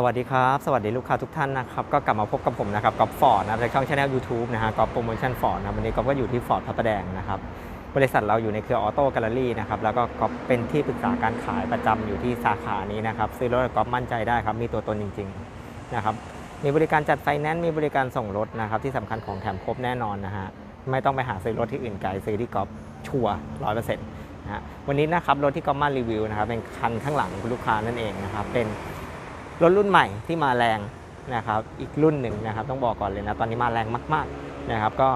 สวัสดีครับ สวัสดีลูกค้าทุกท่านนะครับ ก็กลับมาพบกับผมนะครับกอฟฟอร์ดนะครับในช่องช anel YouTube นะฮะกอฟโปรโมชั่นฟอร์ดนะวันนี้กอฟก็อยู่ที่ฟอร์ดพระประแดงนะครับ บริษัทเราอยู่ในเครือออโต้แกลเลอรี่นะครับ แล้วก็กอฟเป็นที่ปรึกษาการขายประจำอยู่ที่สาขานี้นะครับ ซื้อรถกอฟมั่นใจได้ครับ มีตัวตนจริง ๆ นะครับ มีบริการจัดไฟแนนซ์ มีบริการส่งรถนะครับ ที่สำคัญของแถมครบแน่นอนนะฮะ ไม่ต้องไปหาซื้อรถที่อื่นไกล ซื้อที่กอฟชัวร้อยเปอร์เซ็นต์นะฮะวันนี้นะครับรถที่กอฟมารีวิวนะครับเป็นคันข้างหลังคุณลูกค้านั่นเองนะครับเป็น รถรุ่นใหม่ที่มาแรงนะครับอีกรุ่นหนึ่งนะครับต้องบอกก่อนเลยนะตอนนี้มาแรงมากๆนะครับก็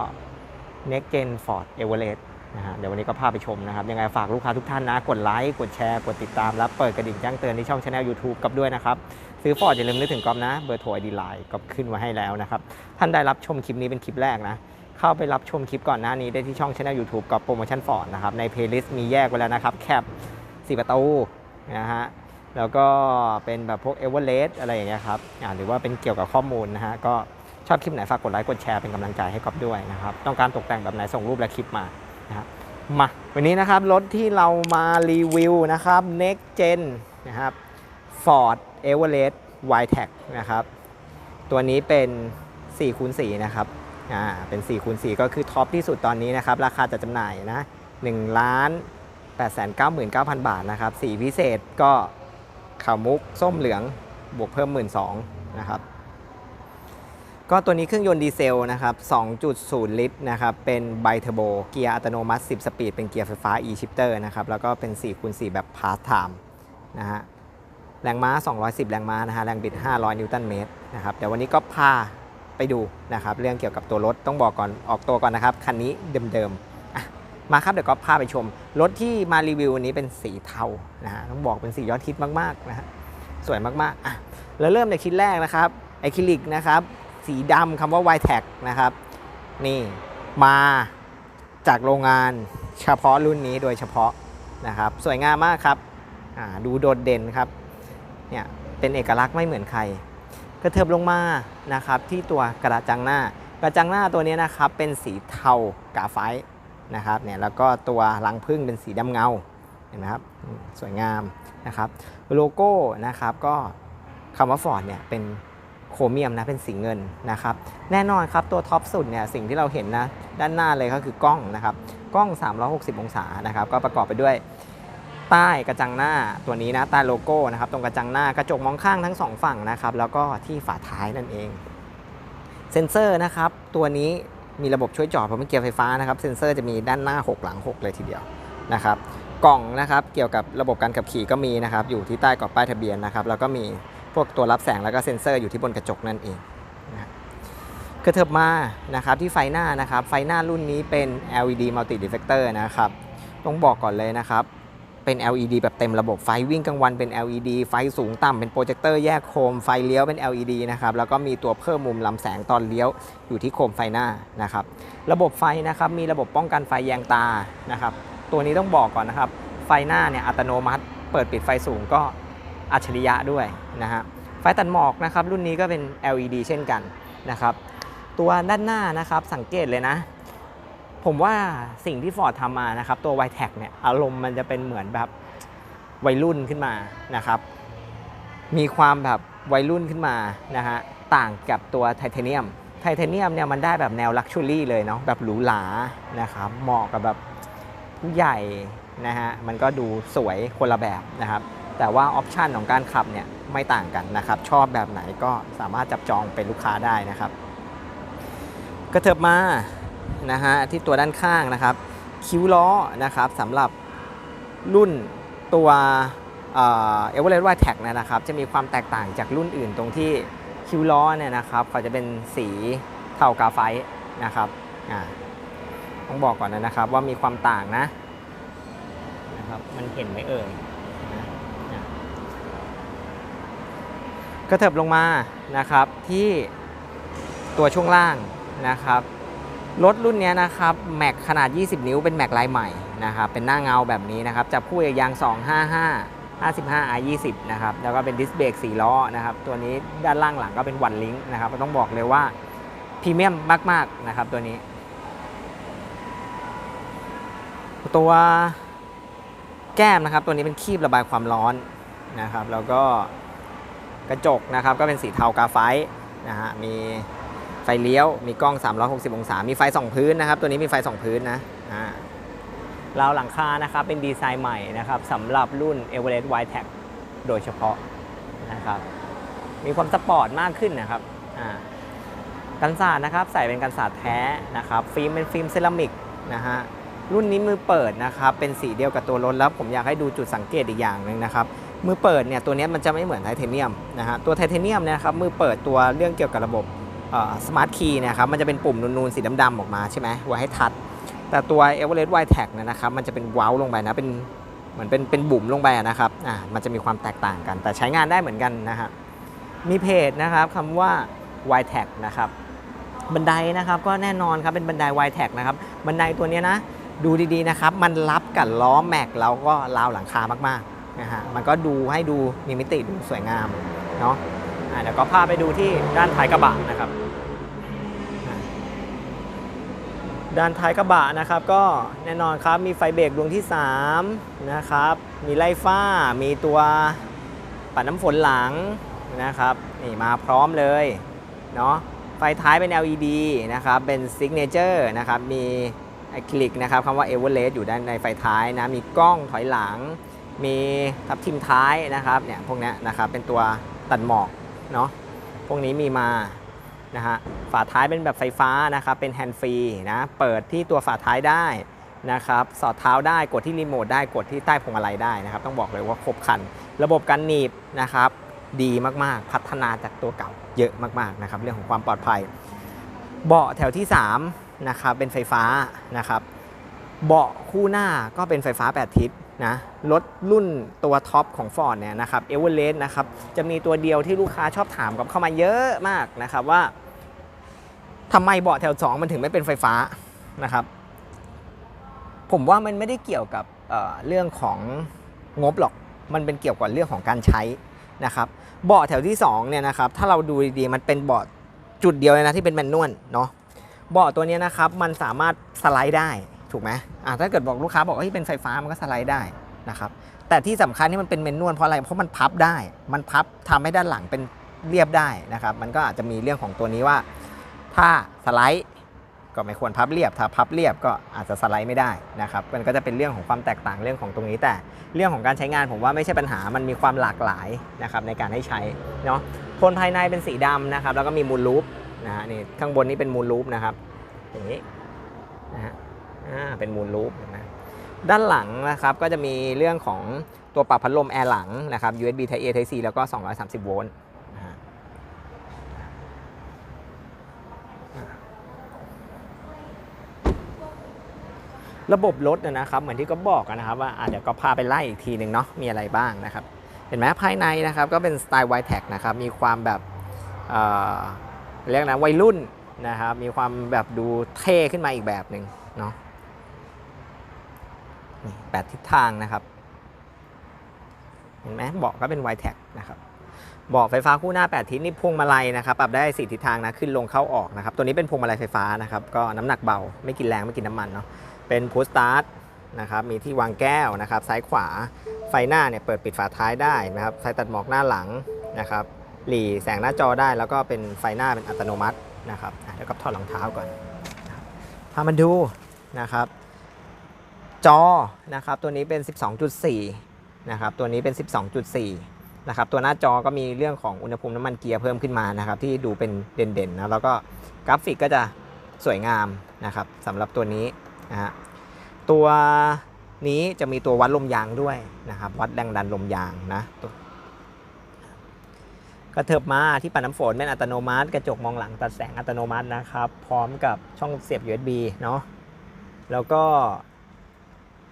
Next Gen Ford Everest นะฮะเดี๋ยววันนี้ก็พาไปชมนะครับ ยังไงฝากลูกค้าทุกท่านนะ กดไลค์กดแชร์ กดติดตาม และเปิดกระดิ่งแจ้งเตือนที่ช่องช anel YouTube กับด้วยนะครับ ซื้อ Ford อย่าลืมนึกถึงก๊อฟนะ เบอร์โทรไอดีไลน์ก็ขึ้นไว้ให้แล้วนะครับ ท่านได้รับชมคลิปนี้เป็นคลิปแรกนะ เข้าไปรับชมคลิปก่อนหน้านี้ได้ที่ช่อง channel YouTube กับโปรโมชั่นฟอร์ดนะครับในเพลย์ลิสต์มีแยกไว้แล้วนะครับแคป4ประตูนะฮะ แล้วก็เป็นแบบพวกเอเวอเรสอะไรอย่างเงี้ยครับอ่าหรือว่าเป็นเกี่ยวกับข้อมูลนะฮะก็ชอบคลิปไหนฝากกดไลค์กดแชร์เป็นกำลังใจให้ก๊อฟด้วยนะครับต้องการตกแต่งแบบไหนส่งรูปและคลิปมานะครับมาวันนี้นะครับรถที่เรามารีวิวนะครับ Next Gen นะครับ Ford Everest y t e c นะครับตัวนี้เป็น4คูณ4นะครับอ่าเป็น4คูณ4ก็คือท็อปที่สุดตอนนี้นะครับราคาจัดจำหน่ายนะ1ล้าน899,000 บาทนะครับสีพิเศษก็ ขาวมุก ส้มเหลือง บวกเพิ่ม 12,000นะครับ ก็ตัวนี้เครื่องยนต์ดีเซลนะครับ 2.0 ลิตรนะครับ เป็นไบเทอร์โบ เกียร์อัตโนมัติ 10 สปีด เป็นเกียร์ไฟฟ้า e-shifter นะครับ แล้วก็เป็น4คูณ4แบบพาร์ทไทม์นะฮะ แรงม้า 210 แรงม้านะฮะ แรงบิด 500 นิวตันเมตรนะครับ เดี๋ยววันนี้ก็พาไปดูนะครับ เรื่องเกี่ยวกับตัวรถ ต้องบอกก่อน ออกตัวก่อนนะครับ คันนี้เดิมๆ มาครับเดี๋ยวก็พาไปชม รถที่มารีวิววันนี้เป็นสีเทานะฮะต้องบอกเป็นสียอดฮิตมากๆนะฮะสวยมากๆอะแล้วเริ่มในคิดแรกนะครับไอคิลิกนะครับสีดำคำว่า y t e c นะครับนี่มาจากโรงงานเฉพาะรุ่นนี้โดยเฉพาะนะครับ สวยงามมากครับอ่าดูโดดเด่นครับเนี่ยเป็นเอกลักษณ์ไม่เหมือนใคร กระเทิบลงมานะครับที่ตัวกระจังหน้ากระจังหน้าตัวนี้นะครับเป็นสีเทากาไฟ นะครับเนี่ยแล้วก็ตัวรังพึ่งเป็นสีดำเงาเห็นไหมครับสวยงามนะครับโลโก้นะครับก็คำว่าฟอร์ดเนี่ยเป็นโครเมียมนะเป็นสีเงินนะครับแน่นอนครับตัวท็อปสุดเนี่ยสิ่งที่เราเห็นนะด้านหน้าเลยก็คือกล้องนะครับกล้อง 360 องศานะครับก็ประกอบไปด้วยใต้กระจังหน้าตัวนี้นะใต้โลโก้นะครับตรงกระจังหน้ากระจกมองข้างทั้งสองฝั่งนะครับแล้วก็ที่ฝาท้ายนั่นเองเซ็นเซอร์นะครับตัวนี้ มีระบบช่วยจอดเพราะเป็นเกียร์ไฟฟ้านะครับ เซ็นเซอร์จะมีด้านหน้า 6 หลัง 6 เลยทีเดียวนะครับ กล่องนะครับเกี่ยวกับระบบการขับขี่ก็มีนะครับ อยู่ที่ใต้กรอบป้ายทะเบียนนะครับ แล้วก็มีพวกตัวรับแสงแล้วก็เซ็นเซอร์อยู่ที่บนกระจกนั่นเองนะกระเถิบมานะครับที่ไฟหน้านะครับ ไฟหน้ารุ่นนี้เป็น LED multi reflector นะครับ ต้องบอกก่อนเลยนะครับ เป็น LED แบบเต็มระบบไฟวิ่งกลางวันเป็น LED ไฟสูงต่ำเป็นโปรเจคเตอร์แยกโคมไฟเลี้ยวเป็น LED นะครับแล้วก็มีตัวเพิ่มมุมลำแสงตอนเลี้ยวอยู่ที่โคมไฟหน้านะครับระบบไฟนะครับมีระบบป้องกันไฟแยงตานะครับตัวนี้ต้องบอกก่อนนะครับ ไฟหน้าเนี่ยอัตโนมัติ เปิดปิดไฟสูงก็อัจฉริยะด้วยนะฮะไฟตัดหมอกนะครับรุ่นนี้ก็เป็น LED เช่นกันนะครับตัวด้านหน้านะครับสังเกตเลยนะ ผมว่าสิ่งที่ Ford ทำมานะครับ ตัว y t e c เนี่ยอารมณ์มันจะเป็นเหมือนแบบวัยรุ่นขึ้นมานะครับ มีความแบบวัยรุ่นขึ้นมานะฮะต่างกับตัวไทเทเนียมไทเทเนียมเนี่ยมันได้แบบแนวลักชัวรี่เลยเนาะแบบหรูหรานะครับเหมาะกับแบบผู้ใหญ่นะฮะมันก็ดูสวยคนละแบบนะครับ แต่ว่าออปชันของการขับเนี่ยไม่ต่างกันนะครับ ชอบแบบไหนก็สามารถจับจองเป็นลูกค้าได้นะครับ กระเถิบมา นะฮะที่ตัวด้านข้างนะครับ คิ้วล้อนะครับสำหรับรุ่นตัวเอเวอเรสต์วายแท็กนะครับ จะมีความแตกต่างจากรุ่นอื่นตรงที่คิ้วล้อเนี่ยนะครับเขาจะเป็นสีเทากาไฟต์นะครับอ่าต้องบอกก่อนนะครับว่ามีความต่างนะนะครับ มันเห็นไหมเอ่ยนะอะกระเถิบลงมานะครับที่ตัวช่วงล่างนะครับ รถรุ่นนี้นะครับแม็กขนาด 20 นิ้วเป็นแม็กลายใหม่นะครับเป็นหน้าเงาแบบนี้นะครับจับคู่ยาง 255 55 i 20 นะครับแล้วก็เป็นดิสเบรก4ล้อนะครับตัวนี้ด้านล่างหลังก็เป็นวันลิงก์นะครับต้องบอกเลยว่าพรีเมียมมากๆนะครับตัวนี้ ตัวแก้มนะครับตัวนี้เป็นคีบระบายความร้อนนะครับแล้วก็กระจกนะครับก็เป็นสีเทากาไฟต์นะฮะมี ไฟเลี้ยว มีกล้อง 360 องศา มีไฟสองพื้นนะครับ ตัวนี้มีไฟสองพื้นนะราวหลังคานะครับ เป็นดีไซน์ใหม่นะครับสำหรับรุ่น Everest Wide Tech โดยเฉพาะนะครับ มีความสปอร์ตมากขึ้นนะครับกันศาสนะครับ ใส่เป็นกันศาสแท้นะครับ ฟิล์มเป็นฟิล์มเซรามิกนะฮะ รุ่นนี้มือเปิดนะครับ เป็นสีเดียวกับตัวรถแล้วผมอยากให้ดูจุดสังเกตอีกอย่างหนึ่งนะครับมือเปิดเนี่ยตัวนี้มันจะไม่เหมือนไทเทเนียมนะฮะตัวไทเทเนียมนี่ยครับมือเปิดตัวเรื่องเกี่ยวกับระบบ สมาร์ทคีย์เนี่ยครับมันจะเป็นปุ่มนูนๆสีดำๆออกมาใช่ไหมไว้ให้ทัชแต่ตัว Everest Wide Tag เนี่ยนะครับมันจะเป็นเว้าลงไปนะเป็นเหมือนเป็นเป็นบุ๋มลงไปนะครับอ่ามันจะมีความแตกต่างกัน แต่ใช้งานได้เหมือนกันนะฮะมีเพจนะครับคำว่า Wide Tag นะครับบันไดนะครับก็แน่นอนครับเป็นบันได Wide Tag นะครับบันไดตัวนี้นะดูดีๆนะครับมันรับกับล้อแม็กแล้วก็ราวหลังคามากๆนะฮะมันก็ดูให้ดูมีมิติดูสวยงามเนาะ อ่าเดี๋ยวก็พาไปดูที่ด้านท้ายกระบะนะครับ ด้านท้ายกระบะนะครับ ก็แน่นอนครับมีไฟเบรกดวงที่3นะครับมีไล่ฟ้า มีตัวปัดน้ำฝนหลังนะครับนี่มาพร้อมเลยเนาะไฟท้ายเป็น LED นะครับเป็น Signature นะครับมีไอคลิกนะครับคำว่า Everest อยู่ด้านในไฟท้ายนะมีกล้องถอยหลัง มีทับทิมท้ายนะครับเนี่ยพวกนี้นะครับเป็นตัวตัดหมอก เนาะพวกนี้มีมานะฮะฝาท้ายเป็นแบบไฟฟ้านะครับเป็นแฮนด์ฟรีนะเปิดที่ตัวฝาท้ายได้นะครับสอดเท้าได้กดที่รีโมทได้กดที่ใต้พวงมาลัยได้นะครับ ต้องบอกเลยว่าครบครัน ระบบการหนีบนะครับ ดีมากๆ พัฒนาจากตัวเก่าเยอะมากๆนะครับ เรื่องของความปลอดภัย เบาะแถวที่3นะครับเป็นไฟฟ้านะครับ เบาะคู่หน้าก็เป็นไฟฟ้า 8 ทิศ นะรถรุ่นตัวท็อปของ Ford เนี่ยนะครับเอเวอเรสต์นะครับจะมีตัวเดียวที่ลูกค้าชอบถามกับเข้ามาเยอะมากนะครับว่าทำไมเบาะแถว 2 มันถึงไม่เป็นไฟฟ้านะครับ ผมว่ามันไม่ได้เกี่ยวกับเเรื่องของงบหรอกมันเป็นเกี่ยวกับเรื่องของการใช้นะครับเบาะแถวที่2เนี่ยนะครับถ้าเราดูดีๆมันเป็นเบาะจุดเดียวเลยนะที่เป็นแมนนวลเนาะเบาะตัวนี้นะครับมันสามารถสไลด์ได้ ถูกไหมอ่าถ้าเกิดบอกลูกค้าบอกว่าที่เป็นไฟฟ้ามันก็สไลด์ได้นะครับแต่ที่สำคัญที่มันเป็นเมนนวลเพราะอะไรเพราะมันพับได้ มันพับทำให้ด้านหลังเป็นเรียบได้นะครับมันก็อาจจะมีเรื่องของตัวนี้ว่า ถ้าสไลด์ก็ไม่ควรพับเรียบ ถ้าพับเรียบก็อาจจะสไลด์ไม่ได้นะครับ มันก็จะเป็นเรื่องของความแตกต่างเรื่องของตรงนี้ แต่เรื่องของการใช้งานผมว่าไม่ใช่ปัญหา มันมีความหลากหลายนะครับในการให้ใช้เนาะ โทนภายในเป็นสีดำนะครับ แล้วก็มีมูลลูปนะฮะนี่ข้างบนนี้เป็นมูลลูปนะครับอย่างนี้นะฮะ เป็นมูลลูปนะด้านหลังนะครับก็จะมีเรื่องของตัวปรับพัดลมแอร์หลังนะครับ USB Type A Type C แล้วก็ 230 โวลต์ระบบรถนยนะครับ เหมือนที่ก็บอกกันนะครับว่าเดี๋ยวก็พาไปไล่อีกทีหนึ่งเนาะมีอะไรบ้างนะครับ เห็นไหมภายในนะครับก็เป็นสไตล์ w i t e นะครับ มีความแบบเเรียกนะวัยรุ่นนะครับ มีความแบบดูเท่ขึ้นมาอีกแบบหนึ่งเนาะ แปดทิศทางนะครับเห็นไหมเบาะก็เป็น w i t e นะครับเบาะไฟฟ้าคู่หน้า 8 ทิศนี่พวงมาลัยนะครับปรับได้4ทิศทางนะขึ้นลงเข้าออกนะครับตัวนี้เป็นพวงมาลัยไฟฟ้านะครับก็น้ำหนักเบาไม่กินแรงไม่กินน้ำมันเนาะเป็นพุชสตาร์ทนะครับมีที่วางแก้วนะครับซ้ายขวาไฟหน้าเนี่ยเปิดปิดฝาท้ายได้นะครับไฟตัดหมอกหน้าหลังนะครับหลีแสงหน้าจอได้แล้วก็เป็นไฟหน้าเป็นอัตโนมัตินะครับเดี๋ยวกับถอดรองเท้าก่อนพามาดูนะครับ จอนะครับตัวนี้เป็น 12.4 นะครับตัวนี้เป็น 12.4 นะครับตัวหน้าจอก็มีเรื่องของอุณหภูมิน้ำมันเกียร์เพิ่มขึ้นมานะครับที่ดูเป็นเด่นๆนะแล้วก็กราฟิกก็จะสวยงามนะครับสำหรับตัวนี้นะฮะตัวนี้จะมีตัววัดลมยางด้วยนะครับวัดแรงดันลมยางนะตัวกระเถิบมาที่ปัดน้ำฝนเป็นอัตโนมัติ กระจกมองหลังตัดแสงอัตโนมัตินะครับ พร้อมกับช่องเสียบ USB เนาะแล้วก็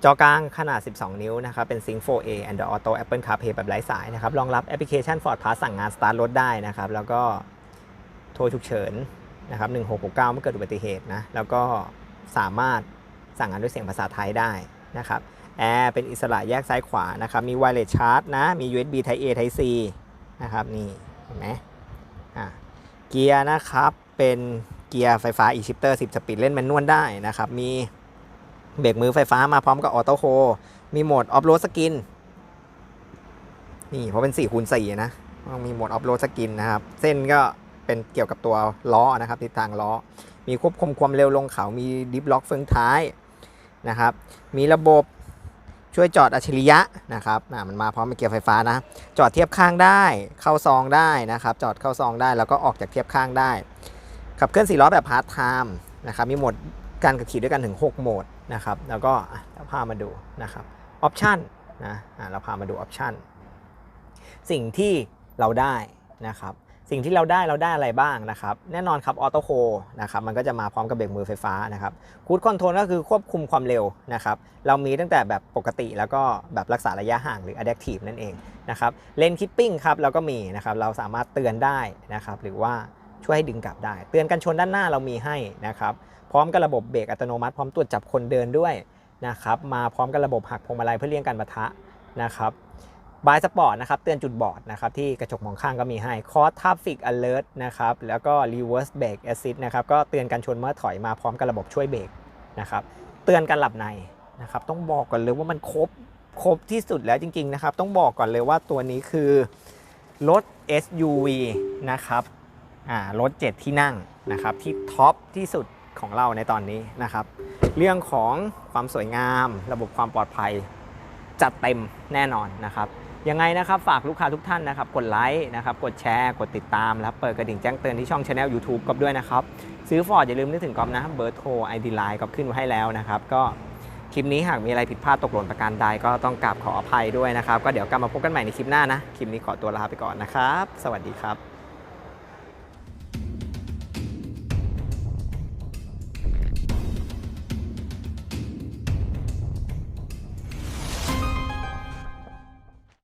จอกลางขนาด 12 นิ้วนะครับ เป็น Sync 4A Android Auto Apple CarPlay แบบไร้สายนะครับ รองรับแอปพลิเคชัน Ford Pass สั่งงาน Start รถได้นะครับ แล้วก็โทรฉุกเฉินนะครับ 1669 เมื่อเกิดอุบัติเหตุนะ แล้วก็สามารถสั่งงานด้วยเสียงภาษาไทยได้นะครับแอร์เป็นอิสระแยกซ้ายขวานะครับ มี Wireless Charge นะ มี USB Type A Type C นะครับ นี่เห็นไหมอะเกียร์นะครับ เป็นเกียร์ไฟฟ้า e-shifter 10 สปีดเล่นแมนนวลได้นะครับ มี เบรกมือไฟฟ้ามาพร้อมกับออโต้โฮมีโหมดออฟโรดสกิน นี่เพราะเป็น4คูณ4นะมีโหมดออฟโรดสกินนะครับ เส้นก็เป็นเกี่ยวกับตัวล้อนะครับทิศทางล้อ มีควบคุมความเร็วลงเขา มีดิฟล็อกเฟืองท้ายนะครับ มีระบบช่วยจอดอัจฉริยะนะครับอ่ามันมาพร้อมกับเกียร์ไฟฟ้านะ จอดเทียบข้างได้ เข้าซองได้นะครับ จอดเข้าซองได้ แล้วก็ออกจากเทียบข้างได้ ขับเคลื่อนสี่ล้อแบบพาร์ทไทม์นะครับ มีโหมดการขับขี่ด้วยกันถึง 6 โหมด นะครับ แล้วก็เราพามาดูนะครับออปชันนะอะเราพามาดูออปชันสิ่งที่เราได้นะครับสิ่งที่เราได้เราได้อะไรบ้างนะครับ แน่นอนครับออโต้โคนะครับมันก็จะมาพร้อมกับเบรกมือไฟฟ้านะครับคูดคอนโทรลก็คือควบคุมความเร็วนะครับเรามีตั้งแต่แบบปกติแล้วก็แบบรักษาระยะห่างหรือ adaptive นั่นเองนะครับเลนคิปปิ้งครับเราก็มีนะครับเราสามารถเตือนได้นะครับหรือว่า ช่วยให้ดึงกลับได้ เตือนกันชนด้านหน้าเรามีให้นะครับ พร้อมกับระบบเบรกอัตโนมัติ พร้อมตรวจจับคนเดินด้วยนะครับ มาพร้อมกับระบบหักพวงมาลัยเพื่อเลี่ยงการปะทะนะครับบายสปอร์ตนะครับเตือนจุดบอดนะครับที่กระจกมองข้างก็มีให้คอร์ Traffic Alert นะครับแล้วก็ Reverse Brake Assist นะครับก็เตือนการชนเมื่อถอยมาพร้อมกับระบบช่วยเบรกนะครับเตือนการหลับในนะครับต้องบอกก่อนเลยว่ามันครบครบที่สุดแล้วจริงๆนะครับต้องบอกก่อนเลยว่าตัวนี้คือรถ SUV นะครับ รถ 7 ที่นั่งนะครับที่ท็อปที่สุดของเราในตอนนี้นะครับ เรื่องของความสวยงาม ระบบความปลอดภัย จัดเต็มแน่นอนนะครับยังไงนะครับ ฝากลูกค้าทุกท่านนะครับ กดไลค์นะครับ กดแชร์ กดติดตามแล้วเปิดกระดิ่งแจ้งเตือนที่ช่องช anel YouTube ก๊อฟด้วยนะครับ ซื้อฟอร์ดอย่าลืมนึกถึงก๊อฟนะเบอร์โทรไอดีไลน์ก๊อฟขึ้นไว้ให้แล้วนะครับ ก็คลิปนี้หากมีอะไรผิดพลาดตกหล่นประการใดก็ต้องกราบขออภัยด้วยนะครับ ก็เดี๋ยวกลับมาพบกันใหม่ในคลิปหน้านะ คลิปนี้ขอตัวลาไปก่อนนะครับ สวัสดีครับ